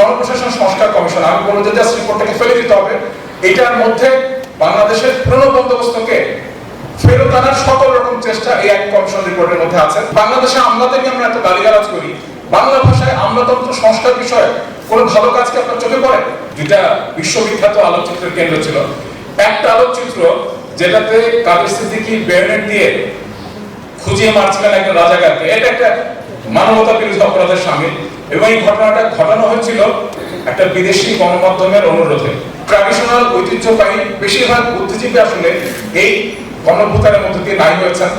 জনপ্রশাসন সংস্কার কমিশন, আমি বলব যে জাস্ট রিপোর্টটাকে ফেলে দিতে হবে। এটার মধ্যে বাংলাদেশের পুরনো বন্দোবস্তকে ফেরত আনার সকল রকম চেষ্টা এই এক কমিশন রিপোর্টের মধ্যে আছে। বাংলাদেশে আমলাদেরকে আমরা এত গালিগালাজ করি। বাংলা ভাষায় আমলাতন্ত্র সংস্কার বিষয়ে কোনো ভালো কাজ কি আপনার চোখে পড়ে? দুইটা বিশ্ববিখ্যাত আলোকচিত্রের কেন্দ্র ছিল। একটা আলোকচিত্র যেটাতে কাদের সিদ্দিকি বেয়নেট দিয়ে খুঁজিয়ে মারছিলেন একজন রাজাকারকে। এটা একটা মানবতা বিরোধী অপরাধের সামিল এবং এই ঘটনাটা ঘটানো হয়েছিল একটা বিদেশি গণমাধ্যমের অনুরোধে। ট্র্যাডিশনাল ঐতিহ্যবাহী বেশিরভাগ বুদ্ধিজীবী আসলে এই গণভূতানের মধ্যে দিয়ে নাই হয়েছেন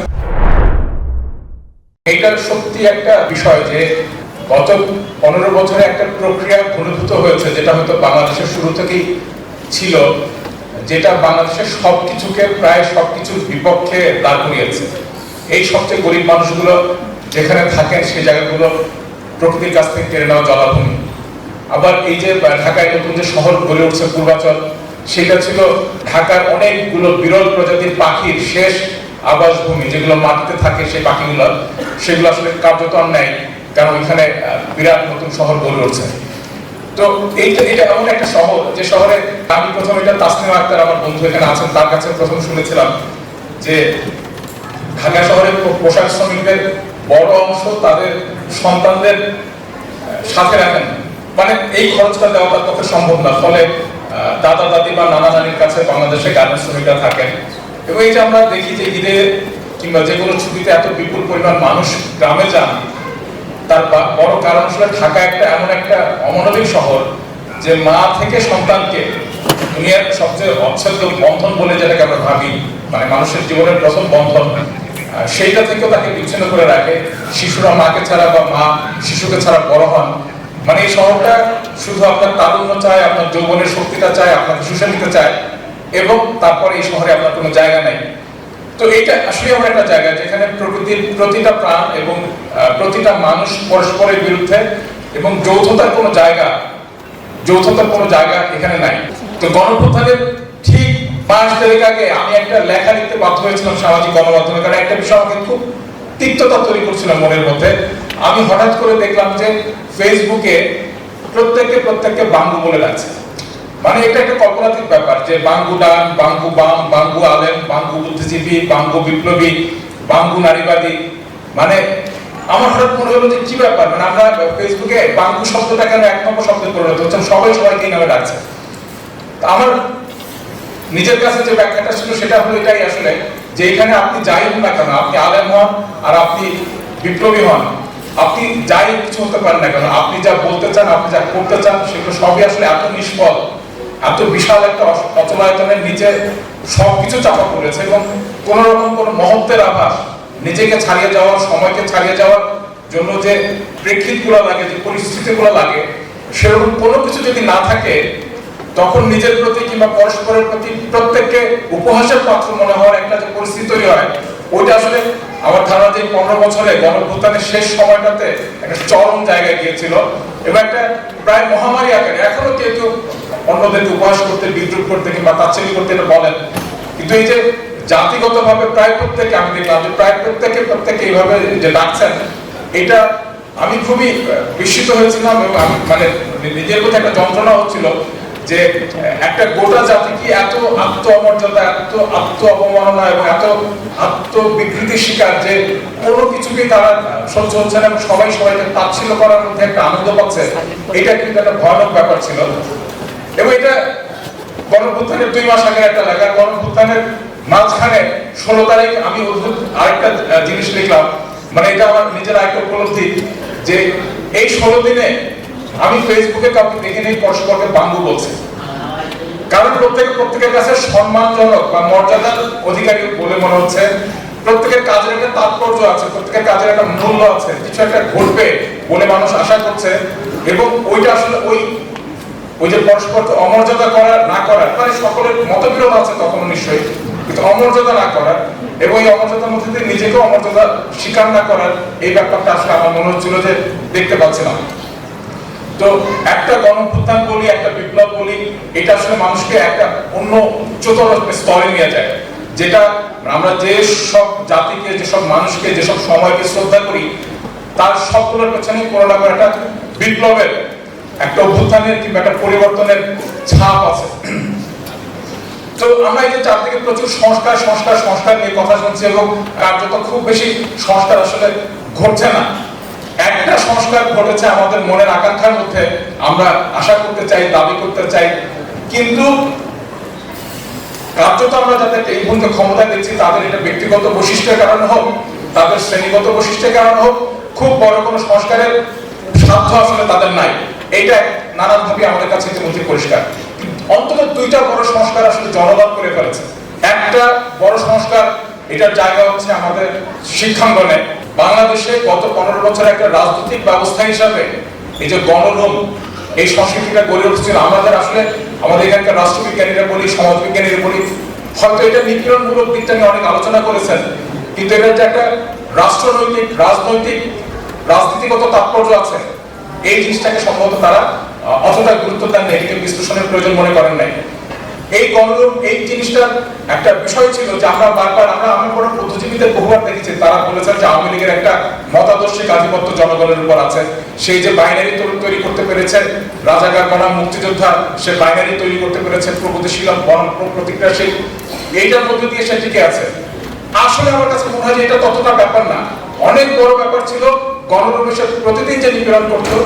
এটা সত্যি একটা বিষয় যে গত পনেরো বছরে একটা প্রক্রিয়া ঘনীভূত হয়েছে, যেটা হয়তো বাংলাদেশের শুরু থেকেই ছিল, যেটা বাংলাদেশের সবকিছুকে প্রায় সবকিছুর বিপক্ষে দাঁড় করিয়েছে। এই সবচেয়ে গরিব মানুষগুলো যেখানে থাকেন সেই জায়গাগুলো প্রকৃতির কাছ থেকে কেড়ে নেওয়া জলাভূমি। আবার এই যে ঢাকায় নতুন যে শহর গড়ে উঠছে পূর্বাচল, সেটা ছিল ঢাকার অনেকগুলো বিরল প্রজাতির পাখির শেষ আবাসভূমি, যেগুলো মাটিতে থাকে সেই পাখিগুলো। সেগুলো আসলে কার্যত অন্যায় কারণ ওইখানে বিরাট নতুন শহর গড়ে উঠছে। তো এইটা, এটা এমন একটা শহর, যে শহরে আমি প্রথম এটা তাসনিমা আক্তার আমার বন্ধু এখানে আছেন, তার কাছে প্রথম শুনেছিলাম যে ঢাকা শহরের পো- পোশাক শ্রমিকদের বড় অংশ তাদের সন্তানদের সাথে রাখেন। মানে এই খরচটা দেওয়া তার পক্ষে সম্ভব না। ফলে দাদা, দাদি বা নানা নানির কাছে বাংলাদেশে গার্মেন্টস শ্রমিকরা থাকেন এবং এই যে আমরা দেখি যে ঈদে কিংবা যে কোনো ছুটিতে এত বিপুল পরিমাণ মানুষ গ্রামে যান, তার বড় কারণ আসলে ঢাকা একটা এমন একটা অমানবিক শহর যে মা থেকে সন্তানকে দুনিয়ার সবচেয়ে অচ্ছেদ্য বন্ধন বলে যেটাকে আমরা ভাবি। মানে মানুষের জীবনের প্রথম বন্ধন। সেইটা থেকেও তাকে বিচ্ছিন্ন করে রাখে। শিশুরা মাকে ছাড়া বা মা শিশুকে ছাড়া বড় হন। মানে এই শহরটা শুধু আপনার তারুণ্য চায়, আপনার যৌবনের শক্তিটা চায়, আপনাকে শুষে নিতে চায়, এবং তারপরে এই শহরে আপনার কোনো জায়গা নেই। তো এটা আসলে এমন একটা জায়গা যেখানে প্রকৃতির প্রতিটা প্রাণ এবং প্রতিটা মানুষ পরস্পরের বিরুদ্ধে এবং যৌথতার কোনো জায়গা, যৌথতার কোনো জায়গা এখানে নাই। তো গণপ্রথানের ঠিক পাঁচ দেড়েক আগে আমি একটা লেখা লিখতে বাধ্য হয়েছিলাম সামাজিক গণমাধ্যমে, কারণ একটা বিষয় আমাকে খুব তিক্ততা তৈরি করছিল মনের মধ্যে। আমি হঠাৎ করে দেখলাম যে ফেসবুকে প্রত্যেককে প্রত্যেককে বাঙ্গু বলে ডাকছে। মানে এটা একটা কল্পনাতীত ব্যাপার যে বাঙ্গু ডান বাঙ্গু বাম, বাঙ্গু আলেম, বাঙ্গু বুদ্ধিজীবী, বাঙ্গু বিপ্লবী, বাঙ্গু নারীবাদী। মানে আমার হঠাৎ মনে হলো যে কি ব্যাপার? মানে আমরা ফেসবুকে বাঙ্গু শব্দটা কেন এক নম্বর শব্দে পরিণত হচ্ছে? সবাই সবাইকে নামে ডাকছে। আমার নিজের কাছে যে ব্যাখ্যাটা ছিল সেটা হলো এটাই আসলে যে এখানে আপনি যাই হন না কেন? আপনি আলেম হন আর আপনি বিপ্লবী হন। আপনি যাই কিছু হতে পারেন না কেন? আপনি যা বলতে চান, আপনি যা করতে চান, সেগুলো সবই আসলে এত নিষ্ফল, এত বিশাল একটা অচলায়তনের নিচে সবকিছু চাপা পড়েছে এবং কোন রকম কোন মহত্বের আভাস, নিজেকে ছাড়িয়ে যাওয়ার, সময়কে ছাড়িয়ে যাওয়ার জন্য যে প্রেক্ষিতগুলো লাগে, যে পরিস্থিতিগুলো লাগে, সেরকম কোনো কিছু যদি না থাকে তখন নিজের প্রতি কিংবা পরস্পরের প্রতি প্রত্যেককে উপহাসের পাত্র মনে হওয়ার একটা যে পরিস্থিতি তৈরি হয়, ওইটা আসলে আমার ধারণা যে পনেরো বছরে গণভ্যুত্থানের শেষ সময়টাতে একটা চরম জায়গায় গিয়েছিল এবং একটা প্রায় মহামারী আকারে, এখনও কেউ কেউ অন্যদেরকে উপহাস করতে, বিদ্রুপ করতে কিংবা তাচ্ছিল্য করতে এটা বলেন। কিন্তু এই যে জাতিগতভাবে প্রায় প্রত্যেকে আমি দেখলাম যে প্রায় প্রত্যেকে প্রত্যেকে এইভাবে যে ডাকছেন, এটা আমি খুবই বিস্মিত হয়েছিলাম এবং আমি মানে নিজের প্রতি একটা যন্ত্রণা হচ্ছিল যে, একটা গোটা জাতি কি এত আত্ম অমর্যাদা এত আত্ম অবমাননা এবং এত আত্ম বিকৃতির শিকার যে কোনো কিছুকে তারা সহ্য হচ্ছে না সবাই সবাইকে তাচ্ছিল্য করার মধ্যে একটা আনন্দ পাচ্ছে? এটা কিন্তু একটা ভয়ানক ব্যাপার ছিল। এবং এটা গণভ্যুত্থানের দুই মাস আগে একটা লেখা গণভ্যুত্থানের মাঝখানে ষোলো তারিখ আমি অদ্ভুত আরেকটা জিনিস লিখলাম। মানে এটা আমার নিজের আরেকটা উপলব্ধি যে এই ষোলো দিনে আমি ফেসবুকে কাউকে দেখে নেই, পরস্পরকে বাঙ্গু বলছে। কারণ প্রত্যেকে প্রত্যেকের কাছে সম্মানজনক বা মর্যাদার অধিকারী বলে মনে হচ্ছে, প্রত্যেকের কাজের একটা তাৎপর্য আছে, প্রত্যেকের কাজের একটা মূল্য আছে, কিছু একটা ঘটবে বলে মানুষ আশা করছে, এবং ওইটা আসলে ওই ওই যে পরস্পরকে অমর্যাদা করা না করার মানে সকলের মতবিরোধ আছে তখন নিশ্চয়ই, কিন্তু অমর্যাদা না করার, এবং এই অমর্যাদার মধ্যে দিয়ে নিজেকে অমর্যাদা স্বীকার না করার এই ব্যাপারটা আসলে আমার মনে হচ্ছিল যে দেখতে পাচ্ছিলাম। তো একটা গণভ্যুত্থান বলি, একটা বিপ্লব বলি, এটা আসলে মানুষকে একটা অন্য উচ্চতর স্তরে নিয়ে যায়। যেটা আমরা যে সব জাতিকে যেসব মানুষকে যেসব সময়কে শ্রদ্ধা করি, তার সবগুলোর পেছনে কোনো না কোনো একটা বিপ্লবের একটা অভ্যুত্থানের কিংবা একটা পরিবর্তনের ছাপ আছে। তো আমরা এই যে চারদিকে প্রচুর সংস্কার সংস্কার সংস্কার নিয়ে কথা শুনছি এবং কার্যত খুব বেশি সংস্কার আসলে ঘটছে না। একটা সংস্কার ঘটেছে আমাদের মনের আকাঙ্ক্ষার মধ্যে। আমরা আশা করতে চাই, দাবি করতে চাই। কিন্তু কার্যত আমরা যাদের এই পর্যন্ত ক্ষমতা দেখছি, তাদের এটা ব্যক্তিগত বৈশিষ্ট্যের কারণে হোক, তাদের শ্রেণীগত বৈশিষ্ট্যের কারণে হোক, খুব বড় কোনো সংস্কারের সাধ্য আসলে তাদের নাই। এইটা নানানভাবে আমাদের কাছে ইতিমধ্যে পরিষ্কার। অন্তত দুইটা বড় সংস্কার আসলে জনগণ করে ফেলেছে। একটা বড় সংস্কার, এটার জায়গা হচ্ছে আমাদের শিক্ষাঙ্গনে। বাংলাদেশে গত পনেরো বছর একটা রাজনৈতিক ব্যবস্থা হিসাবে এই যে গণরোম, এই সংস্কৃতিটা গড়ে উঠছিল। আমাদের আসলে, আমাদের এখানকার রাষ্ট্রবিজ্ঞানীরা বলি, সমাজবিজ্ঞানীরা বলি, হয়তো এটা নিপীড়নমূলক দিকটা নিয়ে অনেক আলোচনা করেছেন, কিন্তু এটা যে একটা রাষ্ট্রনৈতিক, রাজনৈতিক, রাজনীতিগত তাৎপর্য আছে, এই জিনিসটাকে সম্ভবত তারা অতটা গুরুত্ব দেন এটিকে বিশ্লেষণের প্রয়োজন মনে করেন নাই। এই গণরূপ এই জিনিসটার একটা বিষয় ছিল যে আমরা বারবার, আমরা আমি কোনো বুদ্ধিজীবীদের বহুবার দেখেছি, তারা বলেছেন যে আওয়ামী লীগের একটা মতাদর্শিক আধিপত্য জনগণের উপর আছে। সেই যে বাইনারি তৈরি করতে পেরেছে রাজাকার বনাম মুক্তিযোদ্ধা, সে বাইনারি তৈরি করতে পেরেছে প্রগতিশীল বনাম প্রতিক্রিয়াশীল। এইটার মধ্যে দিয়ে সে টিকে আছে। আসলে আমার কাছে মনে হয় যে এটা ততটা ব্যাপার না। অনেক বড় ব্যাপার ছিল গণরূপের প্রতিদিন যে নিপীড়ন করতো,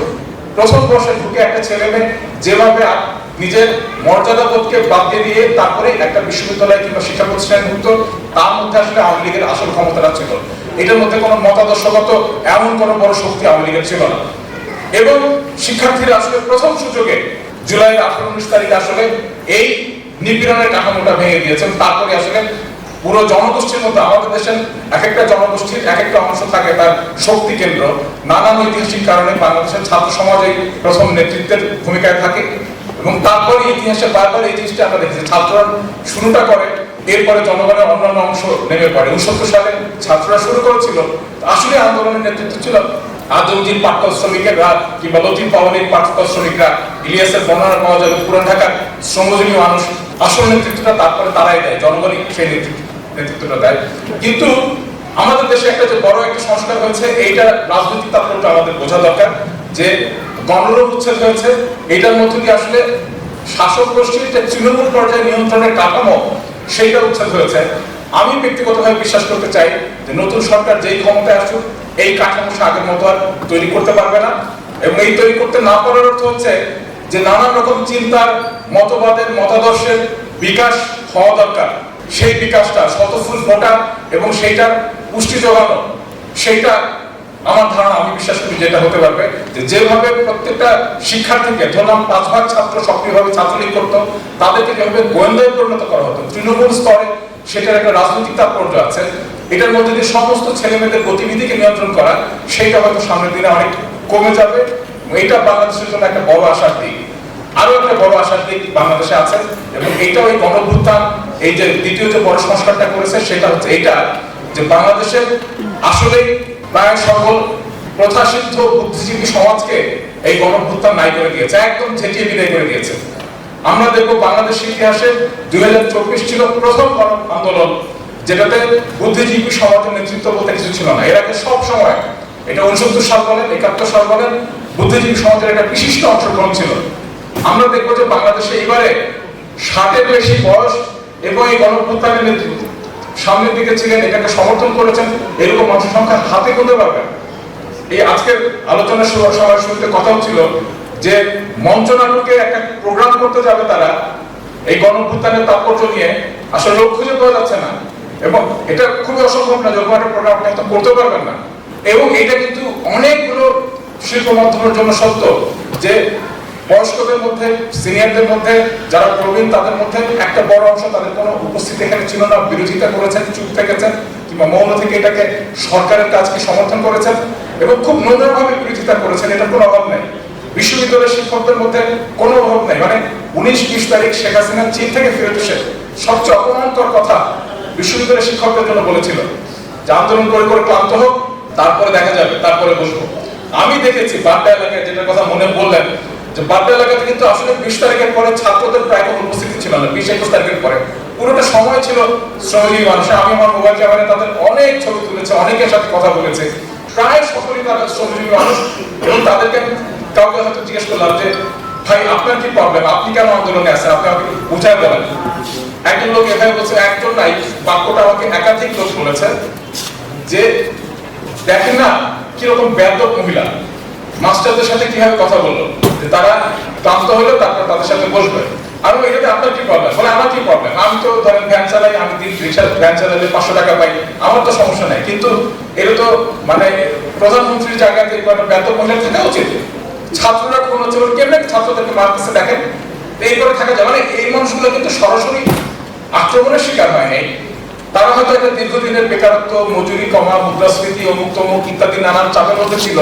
প্রথম বর্ষে ঢুকে একটা ছেলে মেয়ে যেভাবে নিজের মর্যাদা বোধকে বাদ দিয়ে তারপরে একটা বিশ্ববিদ্যালয় কিংবা শিক্ষা প্রতিষ্ঠানে ঢুকতো তার মধ্যে আসলে আওয়ামী লীগের আসল ক্ষমতাটা ছিল। এটার মধ্যে কোনো মতাদর্শগত এমন কোনো বড় শক্তি আওয়ামী লীগের ছিল না। এবং শিক্ষার্থীরা আসলে প্রথম সুযোগে জুলাই আঠারো উনিশ তারিখে আসলে এই নিপীড়নের কাঠামোটা ভেঙে দিয়েছেন। তারপরে আসলে পুরো জনগোষ্ঠীর মধ্যে, আমাদের দেশের এক একটা জনগোষ্ঠীর এক একটা অংশ থাকে তার শক্তি কেন্দ্র। নানান ঐতিহাসিক কারণে বাংলাদেশের ছাত্র সমাজে প্রথম নেতৃত্বের ভূমিকায় থাকে। এবং তারপরে ইতিহাসে বারবার এই জিনিসটা আমরা দেখেছি, ছাত্ররা শুরুটা করে, এরপরে জনগণের অন্যান্য অংশ নেমে পড়ে। উনসত্তর সালে ছাত্ররা শুরু করেছিল, আসলে আন্দোলনের নেতৃত্ব ছিল পাট্য শ্রমিকেরা কিংবা লতিফ পাট্য শ্রমিকরা ইলিয়াসের বর্ণনা পাওয়া যাবে পুরান ঢাকার শ্রমজীবী মানুষ, আসল নেতৃত্বটা তারপরে তারাই দেয়, জনগণই সেই নেতৃত্ব, নেতৃত্বটা দেয়। কিন্তু আমাদের দেশে একটা যে বড় একটা সংস্কার হয়েছে, এইটা রাজনৈতিক তাৎপর্য আমাদের বোঝা দরকার যে গণরোগ উচ্ছেদ হয়েছে এইটার মধ্যে কি আসলে শাসক গোষ্ঠীর যে তৃণমূল পর্যায়ে নিয়ন্ত্রণের কাঠামো, সেইটা উচ্ছেদ হয়েছে। আমি ব্যক্তিগতভাবে বিশ্বাস করতে চাই যে নতুন সরকার যেই ক্ষমতায় আসুক, এই কাঠামো সে আগের মতো আর তৈরি করতে পারবে না। এবং এই তৈরি করতে না পারার অর্থ হচ্ছে যে নানান রকম চিন্তার, মতবাদের, মতাদর্শের বিকাশ হওয়া দরকার। সেই বিকাশটা শতফুল ফোটা এবং সেইটার পুষ্টি যোগানো, সেইটা আমার ধারণা, আমি বিশ্বাস করি যেটা হতে পারবে। যে যেভাবে প্রত্যেকটা শিক্ষার্থীকে ধরলাম পাঁচ ভাগ ছাত্র সক্রিয়ভাবে ছাত্রলীগ করতো তাদেরকে যেভাবে গোয়েন্দায় পরিণত করা হতো। তৃণমূল স্তরে সেটার একটা রাজনৈতিক তাৎপর্য আছে। এটার মধ্যে দিয়ে সমস্ত ছেলে মেয়েদের গতিবিধিকে নিয়ন্ত্রণ করা, সেইটা হয়তো সামনের দিনে অনেক কমে যাবে। এটা বাংলাদেশের জন্য একটা বড় আশার দিক। আরও একটা বড় আশার দিক বাংলাদেশে আছে, এবং এইটাও এই গণভ্যুত্থান, এই যে দ্বিতীয় যে বড় সংস্কারটা করেছে, সেটা হচ্ছে এটা যে বাংলাদেশের আসলে প্রায় সকল প্রথাসিদ্ধ বুদ্ধিজীবী সমাজকে এই গণভ্যুত্থান নাই করে দিয়েছে, একদম ঝেঁটিয়ে বিদায় করে দিয়েছে। আমরা দেখব বাংলাদেশের ইতিহাসে দুই হাজার চব্বিশ ছিল প্রথম গণ আন্দোলন, যেটাতে বুদ্ধিজীবী সমাজের নেতৃত্ব বলতে কিছু ছিল না। এর আগে সব সময়, এটা উনসত্তর সাল বলেন, একাত্তর সাল বলেন, বুদ্ধিজীবী সমাজের একটা বিশিষ্ট অংশগ্রহণ ছিল। আমরা দেখব যে বাংলাদেশে এবারে ষাটের বেশি বয়স এবং এই গণভ্যুত্থানের নেতৃত্ব সামনের দিকে ছিলেন, এটাকে সমর্থন করেছেন, এরকম মানুষের সংখ্যা হাতে গুনতে পারবেন এই আজকের শুরু সবার শুরুতে কথা হচ্ছিল যে মঞ্চ নাটকে একটা প্রোগ্রাম করতে যাবে তারা, এই গণভ্যুত্থানের তাৎপর্য নিয়ে। আসলে লোক খুঁজে পাওয়া যাচ্ছে না। এবং এটা খুবই অসম্ভব না যখন একটা প্রোগ্রাম আপনি করতে পারবেন না। এবং এটা কিন্তু অনেকগুলো শিল্প মাধ্যমের জন্য সত্য যে বয়স্কদের মধ্যে, সিনিয়রদের মধ্যে, যারা প্রবীণ, তাদের মধ্যে একটা বড় অংশ তাদের কোনো উপস্থিতি এখানে ছিল না, বিরোধিতা করেছেন, চুপ থেকেছেন, কিংবা মৌন থেকে এটাকে সরকারের কাজকে সমর্থন করেছেন এবং খুব নোংরাভাবে বিরোধিতা করেছেন, এটার কোনো অভাব নেই। বিশ্ববিদ্যালয়ের শিক্ষকদের মধ্যে কোনো অভাব নেই। মানে উনিশ বিশ তারিখ শেখ হাসিনা চীন থেকে ফেরত এসে সবচেয়ে অপমানকর কথা বিশ্ববিদ্যালয়ের শিক্ষকদের জন্য বলেছিল। যে আন্দোলন করে করে ক্লান্ত হোক, তারপরে দেখা যাবে, তারপরে বসবো। আমি দেখেছি বাড্ডা এলাকায় যেটার কথা মনে বললেন যে বাড্ডা এলাকাতে কিন্তু আসলে বিশ তারিখের পরে ছাত্রদের প্রায় কোনো উপস্থিতি ছিল না, বিশ একুশ তারিখের পরে। পুরোটা সময় ছিল শ্রমজীবী মানুষ, আমি আমার মোবাইল ক্যামেরায় তাদের অনেক ছবি তুলেছে, অনেকের সাথে কথা বলেছে। প্রায় সকলেই তারা শ্রমজীবী মানুষ এবং তাদেরকে কাউকে হয়তো জিজ্ঞেস করলাম যে, ভাই, আপনার কি প্রবলেম আপনি কেন আন্দোলনে আছেন? আপনি আমাকে বুঝায় বলেন। একজন লোক এভাবে বলছে, একজন নাই, বাক্যটা আমাকে একাধিক লোক বলেছে যে, দেখেন না কীরকম ব্যাধক মহিলা। মাস্টারদের সাথে কীভাবে কথা বলল? তারা ক্লান্ত হলে তারপর তাদের সাথে বসবে। এটাতে আপনার কি প্রবলেম বলে, আমার কি প্রবলেম আমি তো ধরেন ভ্যান চালাই, আমি দিন ভ্যান চালালে পাঁচশো টাকা পাই, আমার তো সমস্যা নাই। কিন্তু এটা তো মানে প্রধানমন্ত্রীর জায়গাতে থাকা উচিত। ছাত্ররা কোন কেমনে ছাত্রদেরকে মারতেছে দেখেন? এই করে থাকা যায়। মানে এই মানুষগুলো কিন্তু সরাসরি আক্রমণের শিকার হয় নাই। তারা হয়তো একটা দীর্ঘদিনের বেকারত্ব, মজুরি কমা, মুদ্রাস্ফীতি অমুক ইত্যাদি নানান চাপের মধ্যে ছিল।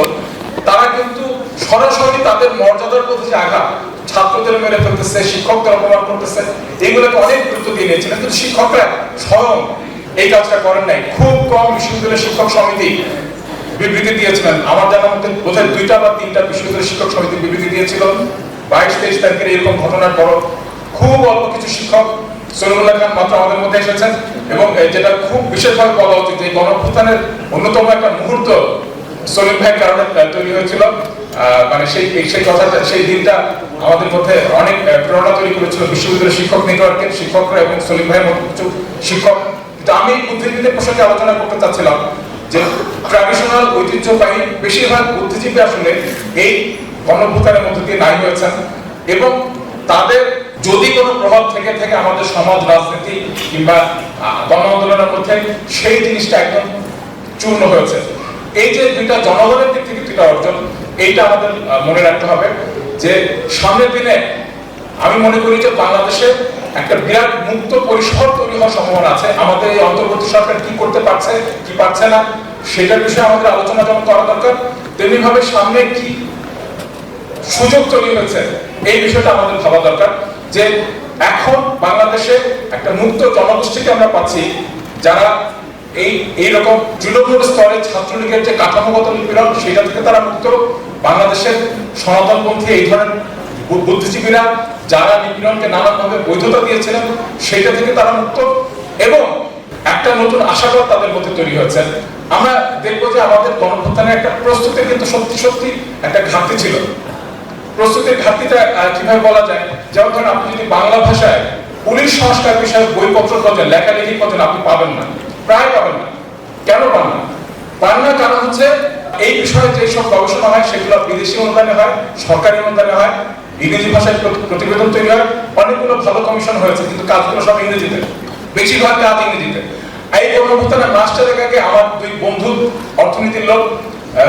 তারা কিন্তু সরাসরি তাদের মর্যাদার প্রতি যে আঘাত ছাত্রদের মেরে ফেলতেছে, শিক্ষকদের অপমান করতেছে এগুলোকে অনেক গুরুত্ব দিয়ে নিয়েছিলেন কিন্তু শিক্ষকরা স্বয়ং এই কাজটা করেন নাই। খুব কম বিশ্ববিদ্যালয়ের শিক্ষক সমিতি বিবৃতি দিয়েছিলেন। আমার জানার মধ্যে বোধহয় দুইটা বা তিনটা বিশ্ববিদ্যালয় শিক্ষক সমিতি বিবৃতি দিয়েছিল। বাইশ, তেইশ তারিখের এরকম ঘটনার পর খুব অল্প কিছু শিক্ষক সলিমুল্লাহ খান মাত্র আমাদের মধ্যে এসেছেন এবং যেটা খুব বিশেষভাবে বলা উচিত যে গণঅভ্যুত্থানের অন্যতম একটা মুহূর্ত সলিম ভাইয়ের কারণে তৈরি হয়েছিল। মানে সেই সেই কথাটা, সেই দিনটা আমাদের মধ্যে অনেক প্রেরণা তৈরি করেছিল বিশ্ববিদ্যালয় শিক্ষক নেটওয়ার্কের শিক্ষকরা এবং সলিম ভাইয়ের মতো কিছু শিক্ষক। কিন্তু আমি বুদ্ধিজীবীদের প্রসঙ্গে আলোচনা করতে চাচ্ছিলাম যে ট্র্যাডিশনাল ঐতিহ্যবাহী বেশিরভাগ বুদ্ধিজীবী আসলে এই গণভূতানের মধ্যে দিয়ে নাই হয়েছেন এবং তাদের যদি কোনো প্রভাব থেকে থেকে আমাদের সমাজ, রাজনীতি কিংবা গণ আন্দোলনের মধ্যে, সেই জিনিসটা একদম চূর্ণ হয়েছে। এই যে দুইটা জনগণের দিক থেকে দুইটা অর্জন এইটা আমাদের মনে রাখতে হবে যে সামনের দিনে আমি মনে করি যে বাংলাদেশে একটা বিরাট মুক্ত পরিসর তৈরি হওয়ার সম্ভাবনা আছে। আমাদের এই অন্তর্বর্তী সরকার কি করতে পারছে, কি পারছে না, সেটার বিষয়ে আমাদের আলোচনা যেমন করা দরকার তেমনি ভাবে সামনে কি সুযোগ তৈরি হয়েছে, এই বিষয়টা আমাদের ভাবা দরকার যে এখন বাংলাদেশে একটা মুক্ত জনগোষ্ঠীকে আমরা পাচ্ছি যারা এই এইরকম তৃণমূল স্তরে ছাত্রলীগের যে কাঠামোগত নিপীড়ন, সেটা থেকে তারা মুক্ত। বাংলাদেশের সনাতনপন্থী এই ধরনের বুদ্ধিজীবীরা যারা নিপীড়নকে নানানভাবে বৈধতা দিয়েছিলেন সেটা থেকে তারা মুক্ত। এবং একটা নতুন আশাবাদ তাদের মধ্যে তৈরি হয়েছে। আমরা দেখব যে আমাদের গণভ্যুত্থানের একটা প্রস্তুতির কিন্তু সত্যি সত্যি একটা ঘাটতি ছিল। প্রস্তুতির ঘাটতিটা কীভাবে বলা যায়? যেমন ধরেন, আপনি যদি বাংলা ভাষায় পুলিশ সংস্কার বিষয়ে বইপত্র খোঁজেন, লেখালেখি খোঁজেন, আপনি পাবেন না। প্রায় পাবেন। না কেন পান না পান না কারণ হচ্ছে এই বিষয়ে যে সব গবেষণা হয়, সেগুলো বিদেশি অনুদানে হয়, সরকারি অনুদানে হয়, ইংরেজি ভাষায় প্রতিবেদন তৈরি হয়। অনেকগুলো ভালো কমিশন হয়েছে, কিন্তু কাজগুলো সব ইংরেজিতে। বেশিরভাগ কাজ ইংরেজিতে। এই কর্মভূতানের মাস্টারের আগে আমার দুই বন্ধু অর্থনীতির লোক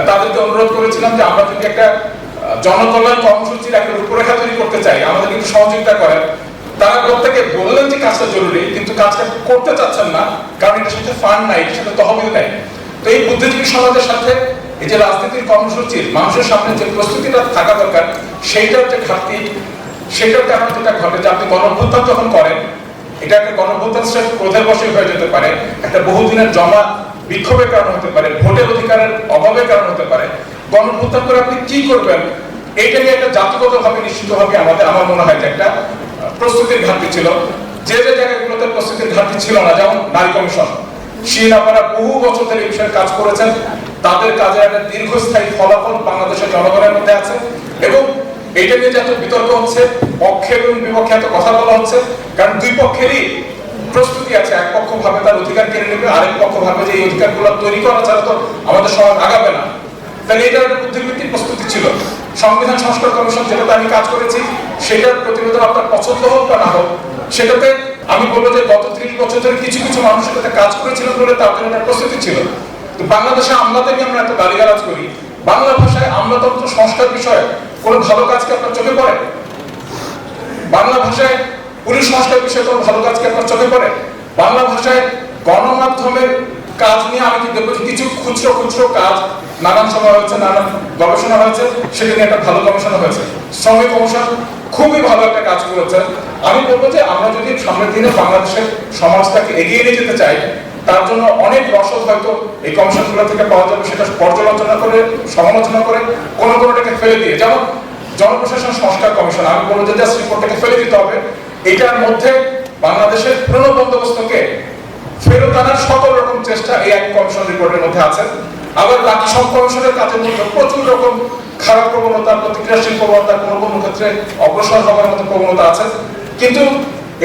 তাদেরকে অনুরোধ করেছিলাম যে আমরা যদি একটা জনকল্যাণ কর্মসূচির একটা রূপরেখা তৈরি করতে চাই, আমাদের কিন্তু সহযোগিতা করেন। তারা প্রত্যেকে বললেন যে কাজটা জরুরি, কিন্তু কাজটা করতে চাচ্ছেন না, কারণ এটার সাথে ফান্ড নাই, এটার সাথে তহবিল নাই। তো এই বুদ্ধিজীবী সমাজের সাথে এই যে রাজনীতির কর্মসূচির মানুষের সামনে যে প্রস্তুতিটা থাকা দরকার, সেইটার যে ঘাটতি সেটার কারণে যেটা ঘটে, যে আপনি গণঅভ্যুত্থান যখন করেন, এটা একটা গণভোটার স্রেফ ক্রোধের বশে হয়ে যেতে পারে, একটা বহুদিনের জমা বিক্ষোভের কারণ হতে পারে, ভোটের অধিকারের অভাবের কারণ হতে পারে। গণভোটার করে আপনি কি করবেন? এইটা নিয়ে একটা জাতিগতভাবে নিশ্চিতভাবে আমাদের, আমার মনে হয় যে একটা প্রস্তুতির ঘাটতি ছিল। যে যে জায়গাগুলোতে প্রস্তুতির ঘাটতি ছিল না। যেমন নারী কমিশন। শিন আপনারা বহু বছর ধরে এই বিষয়ে কাজ করেছেন। তাদের কাজের একটা দীর্ঘস্থায়ী ফলাফল বাংলাদেশের জনগণের মধ্যে আছে এবং এটা নিয়ে যে বিতর্ক হচ্ছে, পক্ষে এবং বিপক্ষে এত কথা বলা হচ্ছে, কারণ দুই পক্ষেরই প্রস্তুতি আছে। এক পক্ষ ভাবে তার অধিকার কেড়ে নেবে, আরেক পক্ষ ভাবে যে এই অধিকারগুলো তৈরি করা ছাড়া তো আমাদের সমাজ আগাবে না। তাহলে এটা একটা বুদ্ধিবৃত্তিক প্রস্তুতি ছিল। সংবিধান সংস্কার কমিশন যেটাতে আমি কাজ করেছি, সেটার প্রতিবেদন আপনার পছন্দ হোক বা না হোক, সেটাতে আমি বলব যে গত ত্রিশ বছর ধরে কিছু কিছু মানুষ সেটাতে কাজ করেছিলেন বলে তার জন্য প্রস্তুতি ছিল। তো বাংলাদেশে আমলাদেরকে আমরা এত গালিগালাজ করি। বাংলা ভাষায় আমলাতন্ত্র সংস্কার বিষয়ে কোনো ভালো কাজকে আপনার চোখে পড়ে? বাংলা ভাষায় পুলিশ সংস্কার বিষয়ে কোনো ভালো কাজ কি আপনার চোখে পড়ে? বাংলা ভাষায় গণমাধ্যমের কাজ নিয়ে আমি কি দেখব কিছু খুচরো খুচরো কাজ, নানান সময় হয়েছে, নানান গবেষণা হয়েছে, সেটা নিয়ে একটা ভালো গবেষণা হয়েছে। শ্রমিক কমিশন খুবই ভালো একটা কাজ করেছে। আমি বলব যে আমরা যদি সামনের দিনে বাংলাদেশের সমাজটাকে এগিয়ে নিয়ে যেতে চাই, তার জন্য অনেক রসদ হয়তো এই কমিশনগুলো থেকে পাওয়া যাবে, সেটা পর্যালোচনা করে, সমালোচনা করে, কোনো কোনোটাকে ফেলে দিয়ে। যেমন জনপ্রশাসন সংস্কার কমিশন, আমি বলব যে জাস্ট রিপোর্টটাকে ফেলে দিতে হবে। এটার মধ্যে বাংলাদেশের পুরনো বন্দোবস্তকে ফেরত আনার সকল রকম চেষ্টা এই কমিশন রিপোর্টের মধ্যে আছে। আবার বাকি সব কমিশনের মধ্যে প্রচুর রকম খারাপ প্রবণতা প্রতিক্রিয়াশীল প্রবণতা কোনো কোনো ক্ষেত্রে অগ্রসর হওয়ার মতো প্রবণতা আছে। কিন্তু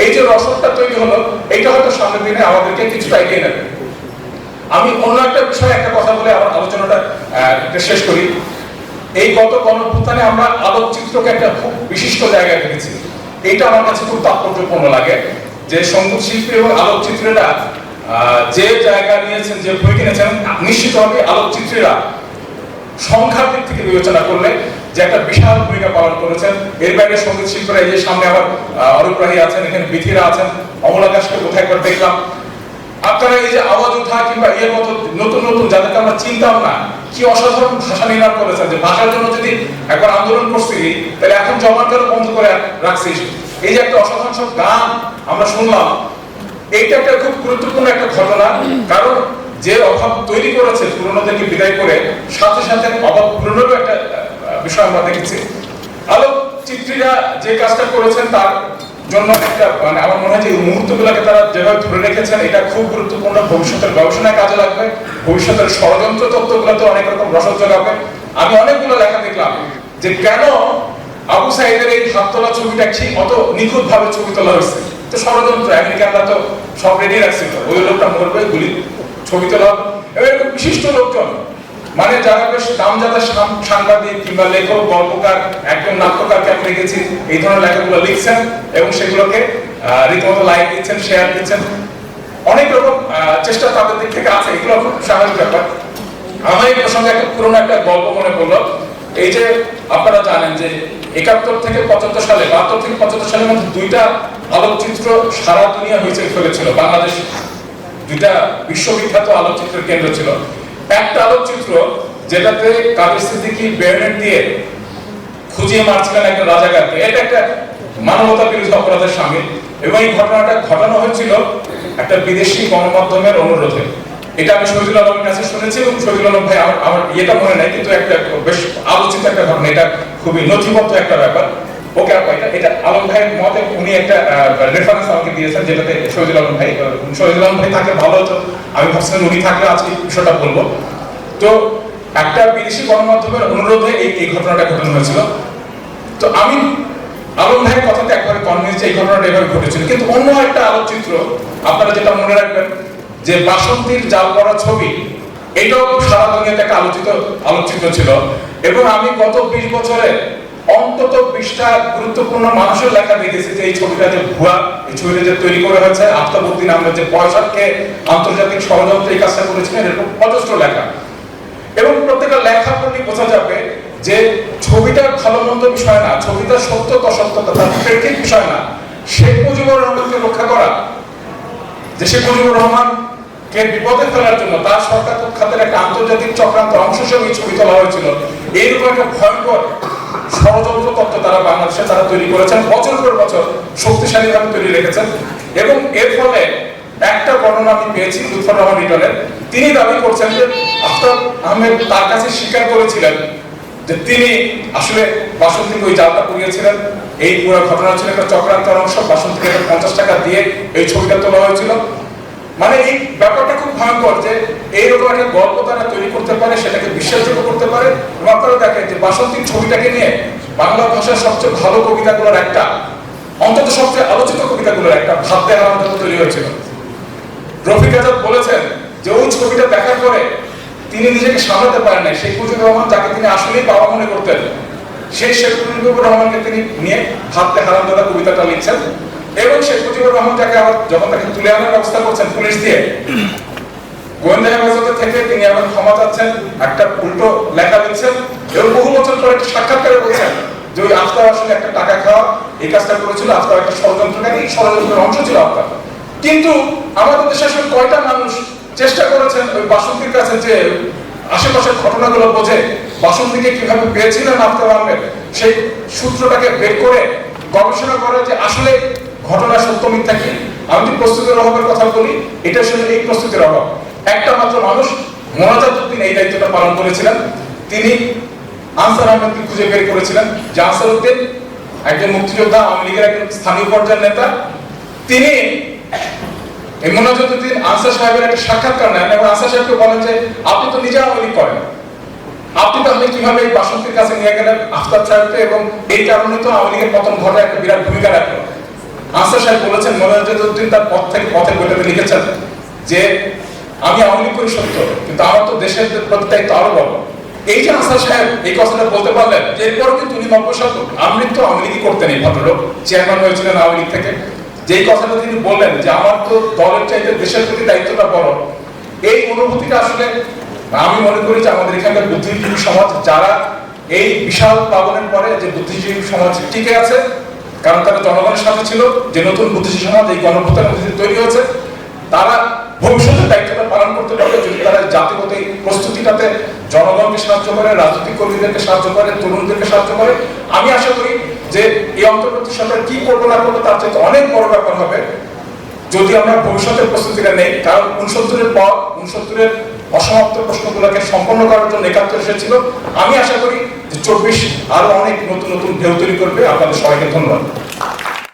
এই যে রসদটা তৈরি হলো, এইটা হয়তো সামনের দিনে আমাদেরকে কিছুটা এগিয়ে নেবে। আমি অন্য একটা বিষয়ে একটা কথা বলে আমার আলোচনাটা শেষ করি। এই গত গণভ্যুত্থানে আমরা আলোকচিত্রকে একটা খুব বিশিষ্ট জায়গায় রেখেছি এইটা আমার কাছে খুব তাৎপর্যপূর্ণ লাগে যে সংগীত শিল্পী এবং আলোকচিত্রীরা যে জায়গা নিয়েছেন যে ভূমিকা নিয়েছেন নিশ্চিতভাবে আলোকচিত্রীরা সংখ্যার দিক থেকে বিবেচনা করলে যে একটা বিশাল ভূমিকা পালন করেছেন। এর বাইরে সংগীত শিল্পীরা এই যে সামনে আবার আহ, আছেন এখানে বিথিরা আছেন অমলাকাশকে কোথায় করে দেখলাম। আপনারা এই যে আওয়াজ উঠা কিংবা এর মতো নতুন নতুন যাদেরকে আমরা চিনতাম না কি অসাধারণ ভাষা নির্মাণ করেছেন যে ভাষার জন্য যদি একবার আন্দোলন করছিলি তাহলে এখন জমান কেন বন্ধ করে রাখছিস এই যে একটা অসাধারণ সব গান আমরা শুনলাম এইটা একটা খুব গুরুত্বপূর্ণ একটা ঘটনা, কারণ যে অভাব তৈরি করেছে পুরনোদেরকে বিদায় করে, সাথে সাথে অভাব পূরণেরও একটা বিষয় আমরা দেখেছি। আলোকচিত্রীরা যে কাজটা করেছেন তার জন্য একটা মানে আমার মনে হয় যে এই মুহূর্তগুলোকে তারা যেভাবে ধরে রেখেছেন, এটা খুব গুরুত্বপূর্ণ। ভবিষ্যতের গবেষণায় কাজে লাগবে, ভবিষ্যতের ষড়যন্ত্র তত্ত্বগুলোতে অনেক রকম রসদ যোগাবে। আমি অনেকগুলো লেখা দেখলাম যে কেন আবু সাইদের এই হাত তোলা ছবিটা ঠিক অত নিখুঁত ভাবে ছবি তোলা হয়েছে। তো ষড়যন্ত্র আমেরিকানরা তো সব রেডি রাখছিল ওই লোকটা মরবে গুলি, ছবি তোলা। এরকম বিশিষ্ট লোকজন মানে যারা বেশ নামজাদা সাংবাদিক কিংবা লেখক, গল্পকার, একজন নাট্যকারকে আমি দেখেছি, এই ধরনের লেখাগুলো লিখছেন এবং সেগুলোকে রীতিমতো লাইক দিচ্ছেন শেয়ার দিচ্ছেন। অনেক রকম চেষ্টা তাদের দিক থেকে আছে, এগুলো খুব স্বাভাবিক ব্যাপার। আমার এই প্রসঙ্গে একটা পুরোনো একটা গল্প মনে পড়ল। এই যে আপনারা জানেন যে একাত্তর থেকে পঁচাত্তর সালে, বাহাত্তর থেকে পঁচাত্তর সালের মধ্যে দুইটা আলোকচিত্র সারা দুনিয়া হয়েছে ফেলেছিল। বাংলাদেশ দুইটা বিশ্ববিখ্যাত আলোকচিত্রের কেন্দ্র ছিল। একটা আলোকচিত্র যেটাতে কাদের সিদ্দিকি বেয়নেট দিয়ে খুঁজিয়ে মারছিলেন একজন রাজাকারকে। এটা একটা মানবতা বিরোধী অপরাধের সামিল এবং এই ঘটনাটা ঘটানো হয়েছিল একটা বিদেশি গণমাধ্যমের অনুরোধে। এটা আমি শহীদুল আলমের কাছে শুনেছি এবং শহীদুল আলম ভাই আমার ইয়েটা মনে নাই, কিন্তু একটা বেশ আলোচিত একটা ঘটনা এটা খুবই নথিবদ্ধ একটা ব্যাপার। ওকে এটা এটা আলম ভাইয়ের মতে উনি একটা রেফারেন্স আমাকে দিয়েছেন যেটাতে শহীদুল আলম ভাই শহীদুল আলম ভাই ভালো হতো। আমি ভাবছিলাম উনি থাকলে আজকে বিষয়টা বলব। তো একটা বিদেশি গণমাধ্যমের অনুরোধে এই এই ঘটনাটা ঘটানো হয়েছিল। তো আমি আলম ভাইয়ের কথাতে একবারে কনভিন্স এই ঘটনাটা এভাবে ঘটেছিল। কিন্তু অন্য একটা আলোকচিত্র, আপনারা যেটা মনে রাখবেন যে বাসন্তীর জাল করা ছবি, এটাও সারা দুনিয়াতে একটা আলোচিত আলোকচিত্র ছিল। এবং আমি গত বিশ বছরে অন্তত বিশটা গুরুত্বপূর্ণ মানুষের লেখা দেখেছি যে এই ছবিটা যে ভুয়া, এই ছবিটা যে তৈরি করে হয়েছে আফতাবুদ্দিন আহমেদ যে পয়সাকে আন্তর্জাতিক ষড়যন্ত্র এই কাজটা করেছিলেন এরকম অজস্র লেখা। এবং প্রত্যেকটা লেখা পড়লে বোঝা যাবে যে ছবিটা ভালো মন্দ বিষয় না, ছবিটা সত্য অসত্যতা তার প্রেক্ষিক বিষয় না। শেখ মুজিবুর রহমানকে রক্ষা করা, যে শেখ মুজিবুর রহমান কে বিপদে ফেলার জন্য তার সরকার খাতের একটা আন্তর্জাতিক চক্রান্ত অংশ হিসেবে ছবি তোলা হয়েছিল। এইরকম একটা ভয়ঙ্কর ষড়যন্ত্র তত্ত্ব তারা বাংলাদেশে তারা তৈরি করেছেন, বছর পর বছর শক্তিশালী ভাবে তৈরি রেখেছেন এবং এর ফলে একটা বর্ণনা আমি পেয়েছি লুৎফর রহমান রিটনের তিনি দাবি করছেন যে আফতাব আহমেদ তার কাছে স্বীকার করেছিলেন যে তিনি আসলে বাসন্তীকে ওই জালটা পুড়িয়েছিলেন। এই পুরো ঘটনা ছিল একটা চক্রান্তের অংশ, বাসন্তীকে পঞ্চাশ টাকা দিয়ে এই ছবিটা তোলা হয়েছিল। মানে এই ব্যাপারটা খুব ভয়ঙ্কর যে এইরকম একটা গল্প তারা তৈরি করতে পারে, সেটাকে বিশ্বাসযোগ্য করতে পারে। আপনারা দেখেন যে বাসন্তীর ছবিটাকে নিয়ে বাংলা ভাষার সবচেয়ে ভালো কবিতাগুলোর একটা, অন্তত সবচেয়ে আলোচিত কবিতাগুলোর একটা ভাবতে জন্য তৈরি হয়েছিল। রফিক আজাদ বলেছেন যে ওই ছবিটা দেখার পরে তিনি নিজেকে সামলাতে পারেন নাই। শেখ মুজিবুর রহমান যাকে তিনি আসলেই বাবা মনে করতেন, সেই শেখ মুজিবুর রহমানকে তিনি নিয়ে ভাবতে হারাম দাদা কবিতাটা লিখছেন। এবং শেখ মুজিবুর রহমান যাকে আবার যখন তাকে তুলে আনার ব্যবস্থা করছেন পুলিশ দিয়ে, গোয়েন্দা হেফাজতে থেকে তিনি আবার ক্ষমা চাচ্ছেন, একটা উল্টো লেখা লিখছেন এবং বহু বছর পরে একটা সাক্ষাৎকারে বলছেন যে ওই আফতাব আসলে একটা টাকা খাওয়া, এই কাজটা করেছিল আফতাব একটা ষড়যন্ত্রকারী ষড়যন্ত্রের অংশ ছিল আফতাব কিন্তু আমাদের দেশে আসলে কয়টা মানুষ চেষ্টা করেছেন ওই বাসন্তীর কাছে যে আশেপাশের ঘটনাগুলো বোঝে, বাসন্তীকে কীভাবে পেয়েছিলেন আফতাব আহমেদ, সেই সূত্রটাকে বের করে গবেষণা করে যে আসলে ঘটনা সত্য, মিথ্যা কি? আমি যদি প্রস্তুতির অভাবের কথা বলি, এটা আসলে এই প্রস্তুতির অভাব। একটা মাত্র মানুষ মোনাজাত উদ্দিন এই দায়িত্বটা পালন করেছিলেন। তিনি আনসার আহমেদকে খুঁজে বের করেছিলেন, যে আনসার উদ্দিন একজন মুক্তিযোদ্ধা, আওয়ামী লীগের একজন স্থানীয় পর্যায়ের নেতা। তিনি এই মোনাজাতুদ্দিন আনসার সাহেবের একটা সাক্ষাৎকার নেন এবং আনসার সাহেবকে বলেন যে, আপনি তো নিজে আওয়ামী লীগ করেন। আপনি তাহলে কীভাবে এই বাসন্তীর কাছে নিয়ে গেলেন আফতাব সাহেবকে এবং এই কারণে তো আওয়ামী লীগের পতন ঘটায়, একটা বিরাট ভূমিকা রাখল আনসার সাহেব বলেছেন মোনাজাতুদ্দিন তার পথ থেকে বইটাতে লিখেছেন যে, আমি আওয়ামী লীগ সত্য, কিন্তু আমার তো দেশের প্রতি দায়িত্ব আরও বড়। এই যে সাহেব এই কথাটা বলতে পারলেন এরপরও কিন্তু উনি নব্বই লীগ তো আওয়ামী লীগই করতেন এই ভদ্রলোক চেয়ারম্যান হয়েছিলেন আওয়ামী লীগ থেকে। যেই কথাটা তিনি বললেন যে, আমার তো দলের চাইতে দেশের প্রতি দায়িত্বটা বড়। এই অনুভূতিটা আসলে আমি মনে করি যে আমাদের এখানকার বুদ্ধিজীবী সমাজ, যারা এই বিশাল প্লাবনের পরে যে বুদ্ধিজীবী সমাজ টিকে আছে কারণ তারা জনগণের সাথে ছিল যে নতুন বুদ্ধিজীবী সমাজ এই গণভূতার মধ্যে তৈরি হয়েছে, তারা ভবিষ্যতের দায়িত্বটা পালন করতে পারবে যদি তারা জাতিগত এই প্রস্তুতিটাতে জনগণকে সাহায্য করে, রাজনৈতিক কর্মীদেরকে সাহায্য করে, তরুণদেরকে সাহায্য করে। আমি আশা করি যে এই অন্তর্বর্তী সরকার কি করব না করব তার চাইতে অনেক বড় ব্যাপার হবে। যদি আমরা ভবিষ্যতের প্রস্তুতিটা নেই, কারণ উনসত্তরের পর, উনসত্তরের অসমাপ্ত প্রশ্নগুলোকে সম্পন্ন করার জন্য একাত্তর এসেছিল। আমি আশা করি যে চব্বিশ আরও অনেক নতুন নতুন ঢেউ তৈরি করবে। আপনাদের সবাইকে ধন্যবাদ।